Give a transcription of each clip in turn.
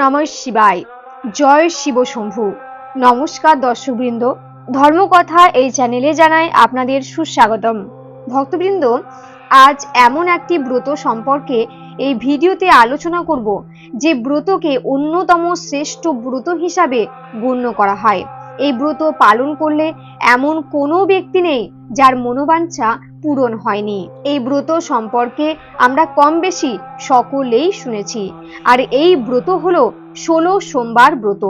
নমঃ শিবায়। জয় শিব শম্ভু। নমস্কার দর্শকবৃন্দ। ধর্মকথা এই চ্যানেলে জানাই আপনাদের সুস্বাগতম। ভক্তবৃন্দ, আজ এমন একটি ব্রত সম্পর্কে এই ভিডিওতে আলোচনা করব, যে ব্রতকে অন্যতম শ্রেষ্ঠ ব্রত হিসাবে গণ্য করা হয়। এই ব্রত পালন করলে এমন কোনো ব্যক্তি নেই যার মনোবাঞ্ছা পূরণ হয়নি। এই ব্রত সম্পর্কে আমরা কম বেশি সকলেই শুনেছি। আর এই ব্রত হলো ষোলো সোমবার ব্রত।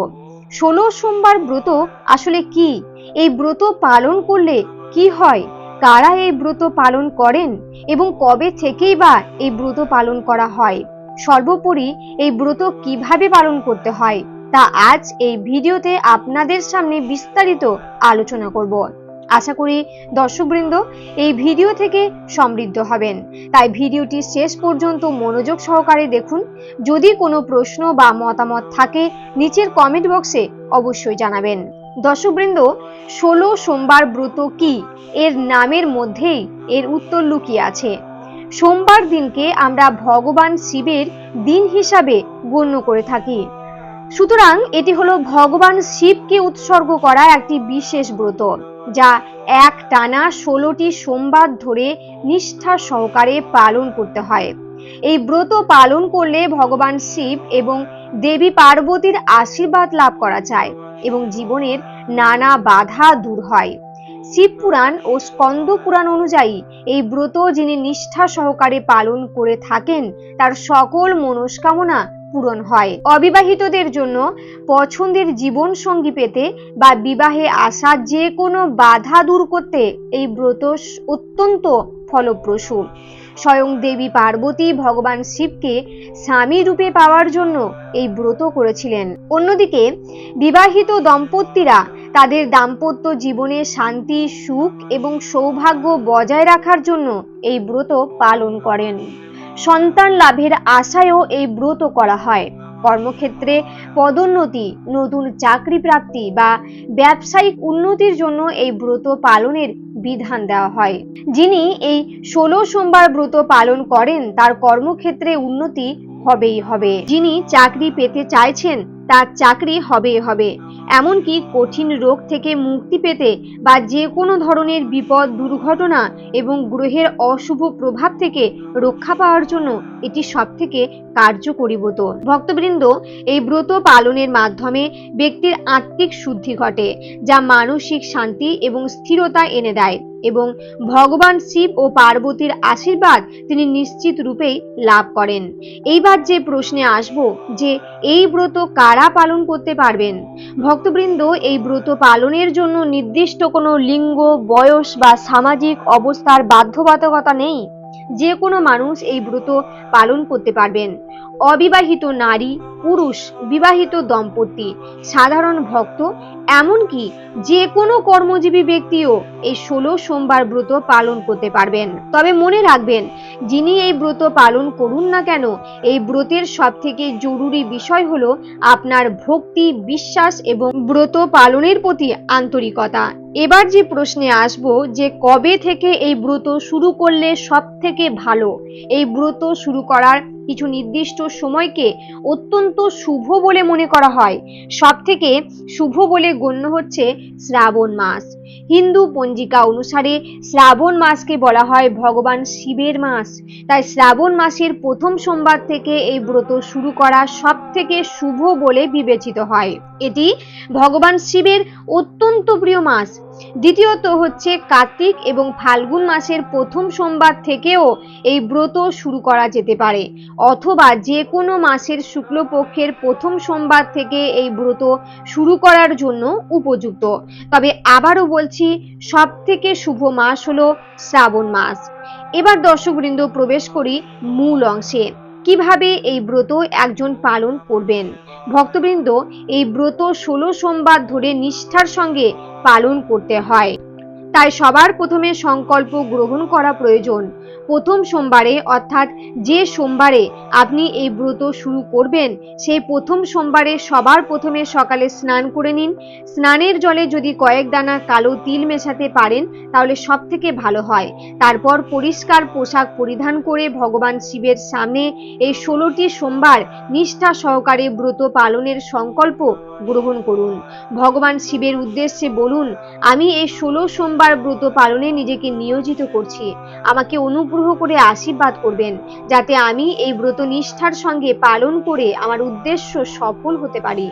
ষোলো সোমবার ব্রত আসলে কি? এই ব্রত পালন করলে কি হয়? কারা এই ব্রত পালন করেন? এবং কবে থেকেই বা এই ব্রত পালন করা হয়? সর্বোপরি এই ব্রত কীভাবে পালন করতে হয়? তা আজ এই ভিডিওতে আপনাদের সামনে বিস্তারিত আলোচনা করব। আশা করি দর্শকবৃন্দ এই ভিডিও থেকে সমৃদ্ধ হবেন। তাই ভিডিওটি শেষ পর্যন্ত মনোযোগ সহকারে দেখুন। যদি কোনো প্রশ্ন বা মতামত থাকে, নিচের কমেন্ট বক্সে অবশ্যই জানাবেন। দর্শকবৃন্দ, ষোলো সোমবার ব্রত কি? এর নামের মধ্যেই এর উত্তর লুকিয়ে আছে। সোমবার দিনকে আমরা ভগবান শিবের দিন হিসাবে গণ্য করে থাকি। সুতরাং এটি হলো ভগবান শিবকে উৎসর্গ করা একটি বিশেষ ব্রত। যা এক টানা ষোলোটি সোমবার ধরে নিষ্ঠা সহকারে পালন করতে হয়। এই ব্রত পালন করলে ভগবান শিব এবং দেবী পার্বতীর আশীর্বাদ লাভ করা যায় এবং জীবনের নানা বাধা দূর হয়। শিব পুরাণ ও স্কন্দ পুরাণ অনুযায়ী এই ব্রত যিনি নিষ্ঠা সহকারে পালন করে থাকেন, তার সকল মনস্কামনা পূরণ হয়। অবিবাহিতদের জন্য পছন্দের জীবন সঙ্গী পেতে বা বিবাহে আসা যে কোনো বাধা দূর করতে এই ব্রত অত্যন্ত ফলপ্রসূ। স্বয়ং দেবী পার্বতী ভগবান শিবকে স্বামী রূপে পাওয়ার জন্য এই ব্রত করেছিলেন। অন্যদিকে বিবাহিত দম্পতিরা তাদের দাম্পত্য জীবনে শান্তি, সুখ এবং সৌভাগ্য বজায় রাখার জন্য এই ব্রত পালন করেন। সন্তান লাভের আশায়ও এই ব্রত করা হয়। কর্মক্ষেত্রে পদোন্নতি, নতুন চাকরি প্রাপ্তি বা ব্যবসায়িক উন্নতির জন্য এই ব্রত পালনের বিধান দেওয়া হয়। যিনি এই ষোলো সোমবার ব্রত পালন করেন, তার কর্মক্ষেত্রে উন্নতি হবেই হবে। যিনি চাকরি পেতে চাইছেন তার চাকরি হবেই হবে। এমনকি কঠিন রোগ থেকে মুক্তি পেতে বা যে কোনো ধরনের বিপদ, দুর্ঘটনা এবং গ্রহের অশুভ প্রভাব থেকে রক্ষা পাওয়ার জন্য এটি সব থেকে কার্যকরী ব্রত। ভক্তবৃন্দ, এই ব্রত পালনের মাধ্যমে ব্যক্তির আত্মিক শুদ্ধি ঘটে, যা মানসিক শান্তি এবং স্থিরতা এনে দেয়। এবং ভগবান শিব ও পার্বতীর আশীর্বাদ তিনি নিশ্চিত রূপেই লাভ করেন। এইবার যে প্রশ্নে আসব যে, এই ব্রত কারা পালন করতে পারবেন? ভক্তবৃন্দ, এই ব্রত পালনের জন্য নির্দিষ্ট কোনো লিঙ্গ, বয়স বা সামাজিক অবস্থার বাধ্যবাধকতা নেই? যে কোনো মানুষ এই ব্রত পালন করতে পারবেন। অবিবাহিত নারী, পুরুষ, বিবাহিত দম্পতি, সাধারণ ভক্ত, এমনকি যে কোনো কর্মজীবী ব্যক্তিও এই ষোলো সোমবার ব্রত পালন করতে পারবেন। তবে মনে রাখবেন, যিনি এই ব্রত পালন করুন না কেন, এই ব্রতের সব থেকে জরুরি বিষয় হলো আপনার ভক্তি, বিশ্বাস এবং ব্রত পালনের প্রতি আন্তরিকতা। এবার যে প্রশ্নে আসব যে কবে থেকে এই ব্রত শুরু করলে সব থেকে ভালো? এই ব্রত শুরু করার কিছু নির্দিষ্ট সময়কে অত্যন্ত শুভ বলে মনে করা হয়। সব থেকে শুভ বলে গণ্য হচ্ছে শ্রাবণ মাস। হিন্দু পঞ্জিকা অনুসারে শ্রাবণ মাসকে বলা হয় ভগবান শিবের মাস। তাই শ্রাবণ মাসের প্রথম সোমবার থেকে এই ব্রত শুরু করা সব থেকে শুভ বলে বিবেচিত হয়। এটি ভগবান শিবের অত্যন্ত প্রিয় মাস। দ্বিতীয়ত হচ্ছে কার্তিক এবং ফাল্গুন মাসের প্রথম সোমবার থেকেও এই ব্রত শুরু করা যেতে পারে, অথবা যে কোনো মাসের শুক্লপক্ষের প্রথম সোমবার থেকে এই ব্রত শুরু করার জন্য উপযুক্ত। তবে আবারও বলছি সব থেকে শুভ মাস হলো শ্রাবণ মাস। এবার দর্শকবৃন্দ প্রবেশ করি মূল অংশে। কীভাবে এই ব্রত একজন পালন করবেন? ভক্তবৃন্দ, এই ব্রত ষোলো সোমবার ধরে নিষ্ঠার সঙ্গে পালন করতে হয়। তাই সবার প্রথমে সংকল্প গ্রহণ করা প্রয়োজন। প্রথম সোমবারে, অর্থাৎ যে সোমবারে আপনি এই ব্রত শুরু করবেন, সেই প্রথম সোমবারে সবার প্রথমে সকালে স্নান করে নিন। স্নানের জলে যদি কয়েক দানা কালো তিল মেশাতে পারেন, তাহলে সব থেকে ভালো হয়। তারপর পরিষ্কার পোশাক পরিধান করে ভগবান শিবের সামনে এই ষোলোটি সোমবার নিষ্ঠা সহকারে ব্রত পালনের সংকল্প গ্রহণ করুন। ভগবান শিবের উদ্দেশ্যে বলুন, আমি এই ষোলো সোমবার ব্রত পালনে নিজেকে নিয়োজিত করছি। আমাকে অনুগ্রহ করে আশীর্বাদ করবেন, যাতে আমি এই ব্রত নিষ্ঠার সঙ্গে পালন করে আমার উদ্দেশ্য সফল হতে পারি।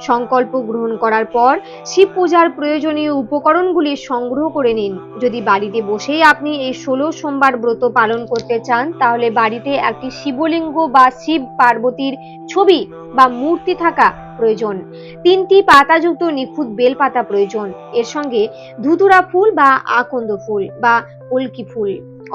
সংকল্প গ্রহণ করার পর শিব পূজার প্রয়োজনীয় উপকরণগুলি সংগ্রহ করে নিন। যদি বাড়িতে বসেই আপনি এই ষোলো সোমবার ব্রত পালন করতে চান, তাহলে বাড়িতে একটি শিবলিঙ্গ বা শিব পার্বতীর ছবি বা মূর্তি থাকা প্রয়োজন। তিনটি পাতাযুক্ত নিখুঁত বেলপাতা প্রয়োজন। এর সঙ্গে ধুতুরা ফুল বা আকন্দ ফুল বা উল্কি ফুল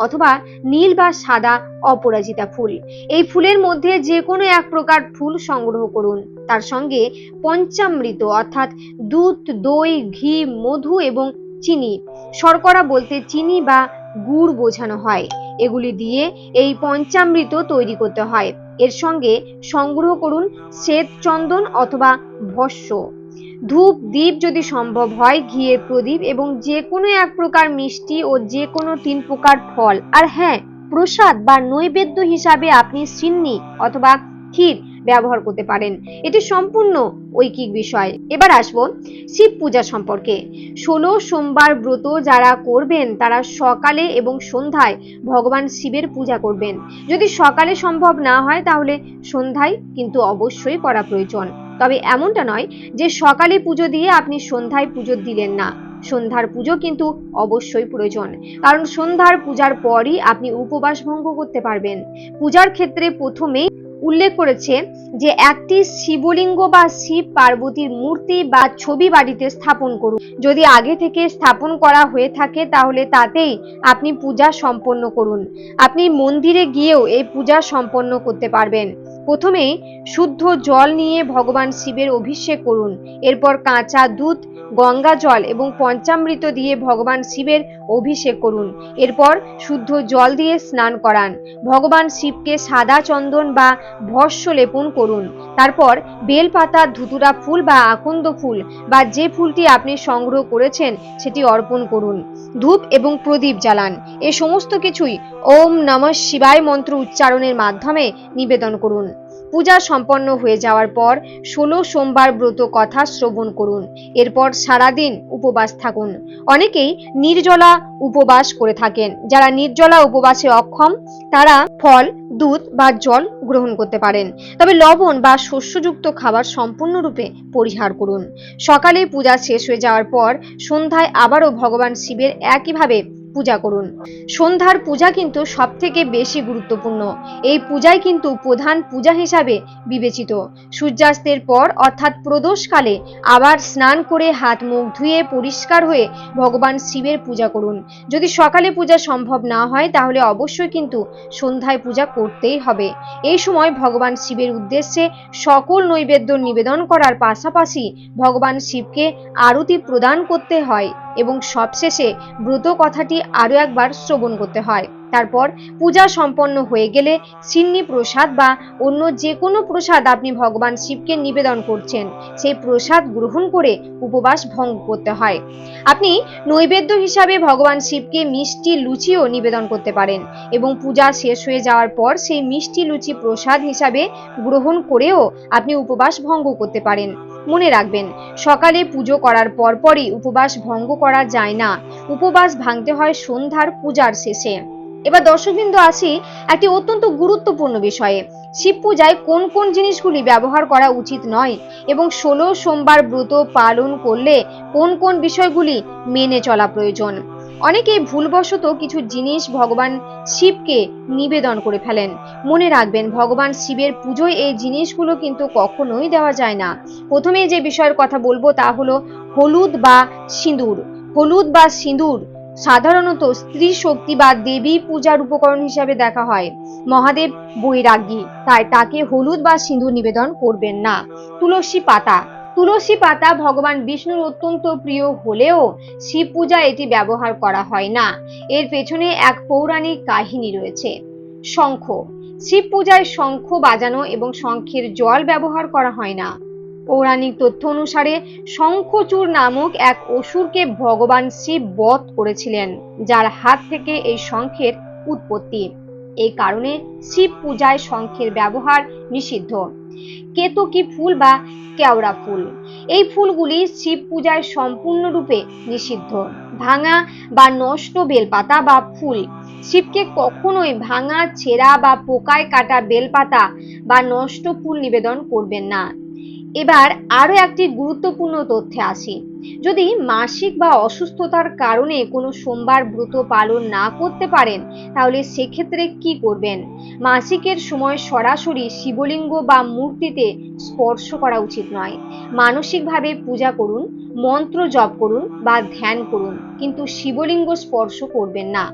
অথবা নীল বা সাদা অপরাজিতা ফুল। এই ফুলের মধ্যে যে কোনো এক প্রকার ফুল সংগ্রহ করুন। তার সঙ্গে পঞ্চামৃত অর্থাৎ দুধ, দই, ঘি, মধু এবং চিনি, শর্করা বলতে চিনি বা গুড় বোঝানো হয়। এগুলি দিয়ে এই পঞ্চামৃত তৈরি করতে হয়। এর সঙ্গে সংগ্রহ করুন শ্বেত চন্দন অথবা ভস্য। ধূপ দ্বীপ যদি সম্ভব হয় ঘিয়ের প্রদীপ এবং যে কোনো এক প্রকার মিষ্টি ও যে কোনো তিন প্রকার ফল। আর হ্যাঁ প্রসাদ বা নৈবেদ্য হিসাবে আপনি সিন্নি অথবা ক্ষীর ব্যবহার করতে পারেন। এটি সম্পূর্ণ ঐকিক বিষয়। এবার আসব শিব পূজা সম্পর্কে। ষোলো সোমবার ব্রত যারা করবেন, তারা সকালে এবং সন্ধ্যায় ভগবান শিবের পূজা করবেন। যদি সকালে সম্ভব না হয়, তাহলে সন্ধ্যায় কিন্তু অবশ্যই করা প্রয়োজন। তবে এমনটা নয় যে সকালে পুজো দিয়ে আপনি সন্ধ্যায় পুজো দিলেন না। সন্ধ্যার পুজো কিন্তু অবশ্যই প্রয়োজন। কারণ সন্ধ্যার পূজার পরই আপনি উপবাস ভঙ্গ করতে পারবেন। পূজার ক্ষেত্রে প্রথমেই উল্লেখ করেছে যে একটি শিবলিঙ্গ বা শিব পার্বতীর মূর্তি বা ছবি বাড়িতে স্থাপন করুন। যদি আগে থেকে স্থাপন করা হয়ে থাকে তাহলে তাতেই আপনি পূজা সম্পন্ন করুন। আপনি মন্দিরে গিয়েও এই পূজা সম্পন্ন করতে পারবেন। প্রথমে শুদ্ধ জল নিয়ে ভগবান শিবের অভিষেক করুন। এরপর কাঁচা দুধ, গঙ্গা জল এবং পঞ্চামৃত দিয়ে ভগবান শিবের অভিষেক করুন। এরপর শুদ্ধ জল দিয়ে স্নান করান। ভগবান শিবকে সাদা চন্দন বা ভস্য লেপন করুন। তারপর বেলপাতা, ধুতুরা ফুল বা আকন্দ ফুল বা যে ফুলটি আপনি সংগ্রহ করেছেন সেটি অর্পণ করুন। ধূপ এবং প্রদীপ জ্বালান। এ সমস্ত কিছুই ওম নমঃ শিবায় মন্ত্র উচ্চারণের মাধ্যমে নিবেদন করুন। পূজা সম্পন্ন হয়ে যাওয়ার পর ষোলো সোমবার ব্রত কথা শ্রবণ করুন। এরপর সারাদিন উপবাস থাকুন। অনেকেই নির্জলা উপবাস করে থাকেন। যারা নির্জলা উপবাসে অক্ষম, তারা ফল, দুধ বা জল গ্রহণ করতে পারেন। তবে লবণ বা শস্যযুক্ত খাবার সম্পূর্ণরূপে পরিহার করুন। সকালে পূজা শেষ হয়ে যাওয়ার পর সন্ধ্যায় আবারও ভগবান শিবের একইভাবে পূজা করুন। সন্ধ্যার পূজা কিন্তু সব থেকে বেশি গুরুত্বপূর্ণ। এই পূজাই কিন্তু প্রধান পূজা হিসাবে বিবেচিত। সূর্যাস্তের পর অর্থাৎ প্রদোষকালে আবার স্নান করে হাত মুখ ধুয়ে পরিষ্কার হয়ে ভগবান শিবের পূজা করুন। যদি সকালে পূজা সম্ভব না হয়, তাহলে অবশ্যই কিন্তু সন্ধ্যায় পূজা করতেই হবে। এই সময় ভগবান শিবের উদ্দেশ্যে সকল নৈবেদ্য নিবেদন করার পাশাপাশি ভগবান শিবকে আরতি প্রদান করতে হয়। এবং সবশেষে ব্রত কথাটি আরও একবার শ্রবণ করতে হয়। তারপর পূজা সম্পন্ন হয়ে গেলে সিন্নি প্রসাদ বা অন্য যে কোনো প্রসাদ আপনি ভগবান শিবকে নিবেদন করছেন, সেই প্রসাদ গ্রহণ করে উপবাস ভঙ্গ করতে হয়। আপনি নৈবেদ্য হিসাবে ভগবান শিবকে মিষ্টি লুচিও নিবেদন করতে পারেন এবং পূজা শেষ হয়ে যাওয়ার পর সেই মিষ্টি লুচি প্রসাদ হিসাবে গ্রহণ করেও আপনি উপবাস ভঙ্গ করতে পারেন। মনে রাখবেন, সকালে পুজো করার পরপরই উপবাস ভঙ্গ করা যায় না। উপবাস ভাঙতে হয় সন্ধ্যার পূজার শেষে। এবার দর্শকবৃন্দ আসি একটি অত্যন্ত গুরুত্বপূর্ণ বিষয়ে। শিব পূজায় কোন কোন জিনিসগুলি ব্যবহার করা উচিত নয় এবং ষোলো সোমবার ব্রত পালন করলে কোন কোন বিষয়গুলি মেনে চলা প্রয়োজন? অনেকেই ভুলবশত কিছু জিনিস ভগবান শিবকে নিবেদন করে ফেলেন। মনে রাখবেন, ভগবান শিবের পুজোয় এই জিনিসগুলো কিন্তু কখনোই দেওয়া যায় না। প্রথমে যে বিষয়ের কথা বলব তা হলো হলুদ বা সিঁদুর। হলুদ বা সিঁদুর সাধারণত স্ত্রী শক্তি বা দেবী পূজার উপকরণ হিসাবে দেখা হয়। মহাদেব বৈরাগী, তাই তাকে হলুদ বা সিঁদুর নিবেদন করবেন না। তুলসী পাতা তুলসী পাতা ভগবান বিষ্ণুর অত্যন্ত প্রিয় হলেও শিব পূজা এটি ব্যবহার করা হয় না। এর পেছনে এক পৌরাণিক কাহিনী রয়েছে। শঙ্খ, শিব পূজায় শঙ্খ বাজানো এবং শঙ্খের জল ব্যবহার করা হয় না। পৌরাণিক তথ্য অনুসারে শঙ্খচূড় নামক এক অসুরকে ভগবান শিব বধ করেছিলেন, যার হাত থেকে এই শঙ্খের উৎপত্তি। এই কারণে শিব পূজায় শঙ্খের ব্যবহার নিষিদ্ধ। কেতকী ফুল বা কেওড়া ফুল। এই ফুলগুলি শিব পূজায় সম্পূর্ণরূপে নিষিদ্ধ। ভাঙা বা নষ্ট বেলপাতা বা ফুল। শিবকে কখনোই ভাঙা, ছেঁড়া বা পোকায় কাটা বেলপাতা বা নষ্ট ফুল নিবেদন করবেন না। এবার আরও একটি গুরুত্বপূর্ণ তথ্যে আসি। যদি মাসিক বা অসুস্থতার কারণে কোনো সোমবার ব্রত পালন না করতে পারেন, তাহলে সেক্ষেত্রে কি করবেন? মাসিকের সময় সরাসরি শিবলিঙ্গ বা মূর্তিতে স্পর্শ করা উচিত নয়। মানসিকভাবে পূজা করুন, মন্ত্র জপ করুন বা ধ্যান করুন, কিন্তু শিবলিঙ্গ স্পর্শ করবেন না।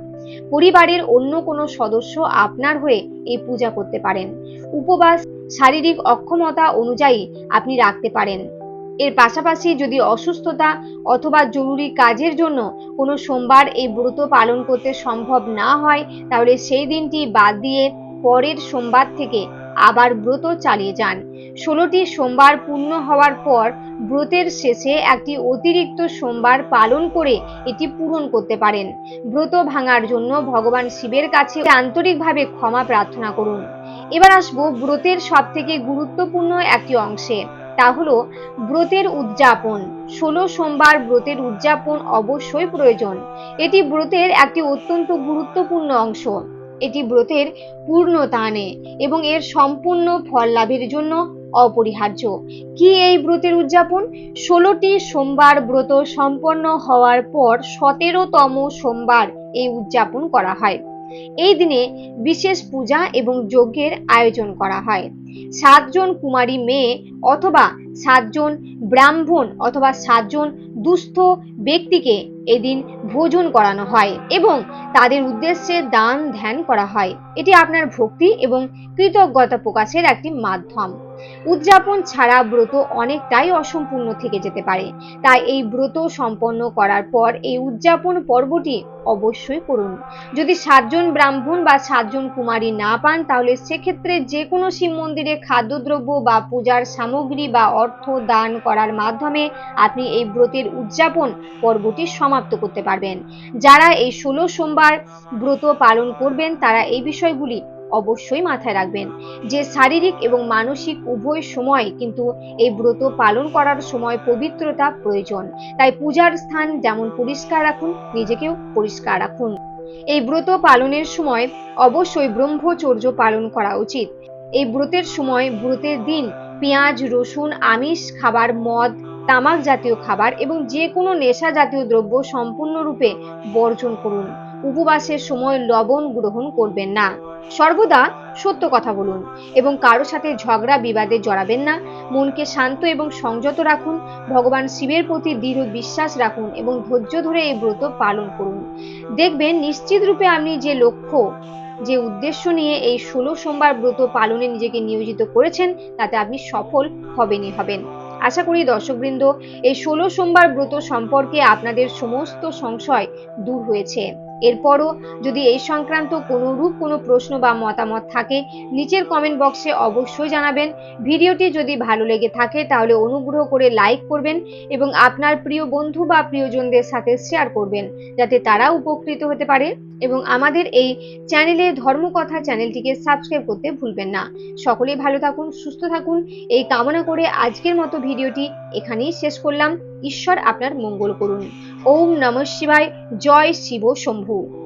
পরিবারের অন্য কোনো সদস্য আপনার হয়ে এই পূজা করতে পারেন। উপবাস শারীরিক অক্ষমতা অনুযায়ী আপনি রাখতে পারেন। এর পাশাপাশি যদি অসুস্থতা অথবা জরুরি কাজের জন্য কোনো সোমবার এই ব্রত পালন করতে সম্ভব না হয়, তাহলে সেই দিনটি বাদ দিয়ে পরের সোমবার থেকে আবার ব্রত চালিয়ে যান। ষোলোটি সোমবার পূর্ণ হওয়ার পর ব্রতের শেষে একটি অতিরিক্ত সোমবার পালন করে এটি পূরণ করতে পারেন। ব্রত ভাঙার জন্য ভগবান শিবের কাছে আন্তরিকভাবে ক্ষমা প্রার্থনা করুন। এবার আসব ব্রতের সব থেকে গুরুত্বপূর্ণ একটি অংশে। তা হলো ব্রতের উদযাপন। ষোলো সোমবার ব্রতের উদযাপন অবশ্যই প্রয়োজন। এটি ব্রতের একটি অত্যন্ত গুরুত্বপূর্ণ অংশ। এটি ব্রতের পূর্ণতা আনে এবং এর সম্পূর্ণ ফল লাভের জন্য অপরিহার্য। কি এই ব্রতের উদযাপন? ষোলোটি সোমবার ব্রত সম্পন্ন হওয়ার পর সতেরোতম সোমবার এই উদযাপন করা হয়। এই দিনে বিশেষ পূজা এবং যজ্ঞের আয়োজন করা হয়। সাতজন কুমারী মেয়ে অথবা সাতজন ব্রাহ্মণ অথবা সাতজন দুস্থ ব্যক্তিকে এদিন ভোজন করানো হয় এবং তাদের উদ্দেশ্যে দান ধ্যান করা হয়। এটি আপনার ভক্তি এবং কৃতজ্ঞতা প্রকাশের একটি মাধ্যম। উদযাপন ছাড়া ব্রত অনেকটাই অসম্পূর্ণ থেকে যেতে পারে। তাই এই ব্রত সম্পন্ন করার পর এই উদযাপন পর্বটি অবশ্যই করুন। যদি সাতজন ব্রাহ্মণ বা সাতজন কুমারী না পান, তাহলে সেক্ষেত্রে যে কোনো শিব মন্দিরে খাদ্যদ্রব্য বা পূজার সামগ্রী বা অর্থ দান করার মাধ্যমে আপনি এই ব্রতের উদযাপন পর্বটি সমাপ্ত করতে পারবেন। যারা এই ষোলো সোমবার ব্রত পালন করবেন, তারা এই বিষয়গুলি অবশ্যই মাথায় রাখবেন। যে শারীরিক এবং মানসিক উভয় সময় কিন্তু এই ব্রত পালন করার সময় পবিত্রতা প্রয়োজন। তাই পূজার স্থান যেমন পরিষ্কার রাখুন, নিজেকেও পরিষ্কার রাখুন। এই ব্রত পালনের সময় অবশ্যই ব্রহ্মচর্য পালন করা উচিত। এই ব্রতের সময়, ব্রতের দিন পেঁয়াজ, রসুন, আমিষ, খাবার, মদ, তামাক জাতীয় খাবার এবং যে কোনো নেশা জাতীয় দ্রব্য সম্পূর্ণরূপে বর্জন করুন। উপবাসের সময় লবণ গ্রহণ করবেন না। সর্বদা সত্য কথা বলুন এবং কারও সাথে ঝগড়া বিবাদে জড়াবেন না। মনকে শান্ত এবং সংযত রাখুন। ভগবান শিবের প্রতি দৃঢ় বিশ্বাস রাখুন এবং ধৈর্য ধরে এই ব্রত পালন করুন। দেখবেন নিশ্চিত রূপে আপনি যে লক্ষ্য, যে উদ্দেশ্য নিয়ে এই ষোলো সোমবার ব্রত পালনে নিজেকে নিয়োজিত করেছেন, তাতে আপনি সফল হবেনই হবেন। আশা করি দর্শকবৃন্দ, এই ষোলো সোমবার ব্রত সম্পর্কে আপনাদের সমস্ত সংশয় দূর হয়েছে। এরপরও যদি এই সংক্রান্ত কোনোরূপ কোনো প্রশ্ন বা মতামত থাকে, নিচের কমেন্ট বক্সে অবশ্যই জানাবেন। ভিডিওটি যদি ভালো লেগে থাকে, তাহলে অনুগ্রহ করে লাইক করবেন এবং আপনার প্রিয় বন্ধু বা প্রিয়জনদের সাথে শেয়ার করবেন, যাতে তারা উপকৃত হতে পারে। এবং আমাদের এই চ্যানেলে ধর্মকথা চ্যানেলটিকে সাবস্ক্রাইব করতে ভুলবেন না। সকলেই ভালো থাকুন, সুস্থ থাকুন। এই কামনা করে আজকের মতো ভিডিওটি এখানেই শেষ করলাম। ঈশ্বর আপনার মঙ্গল করুন। ওম নম শিবায়। জয় শিব শম্ভু।